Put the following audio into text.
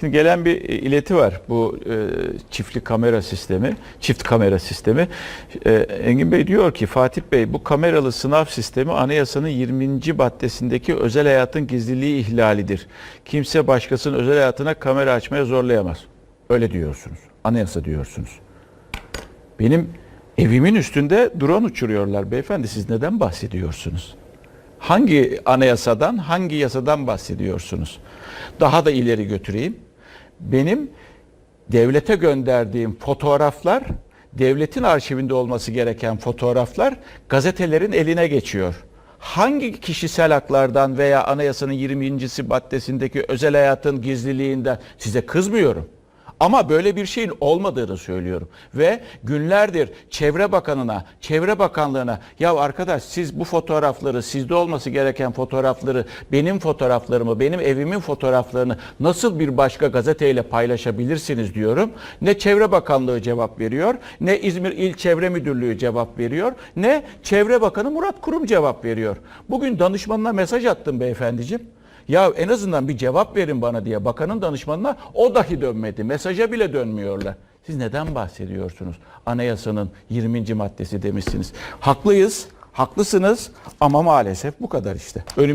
Şimdi gelen bir e, ileti var. Bu e, çiftli kamera sistemi, çift kamera sistemi. E, Engin Bey diyor ki Fatih Bey bu kameralı sınav sistemi anayasanın 20. maddesindeki özel hayatın gizliliği ihlalidir. Kimse başkasının özel hayatına kamera açmaya zorlayamaz. Öyle diyorsunuz. Anayasa diyorsunuz. Benim evimin üstünde drone uçuruyorlar beyefendi. Siz neden bahsediyorsunuz? Hangi anayasadan, hangi yasadan bahsediyorsunuz? Daha da ileri götüreyim. Benim devlete gönderdiğim fotoğraflar, devletin arşivinde olması gereken fotoğraflar gazetelerin eline geçiyor. Hangi kişisel haklardan veya anayasanın 20. maddesindeki özel hayatın gizliliğinden size kızmıyorum. Ama böyle bir şeyin olmadığını söylüyorum. Ve günlerdir Çevre Bakanı'na, Çevre Bakanlığı'na ya arkadaş siz bu fotoğrafları, sizde olması gereken fotoğrafları, benim fotoğraflarımı, benim evimin fotoğraflarını nasıl bir başka gazeteyle paylaşabilirsiniz diyorum. Ne Çevre Bakanlığı cevap veriyor, ne İzmir İl Çevre Müdürlüğü cevap veriyor, ne Çevre Bakanı Murat Kurum cevap veriyor. Bugün danışmanına mesaj attım beyefendiciğim. Ya en azından bir cevap verin bana diye bakanın danışmanına o dahi dönmedi. Mesaja bile dönmüyorlar. Siz neden bahsediyorsunuz? Anayasanın 20. maddesi demişsiniz. Haklıyız, haklısınız ama maalesef bu kadar işte. Önüm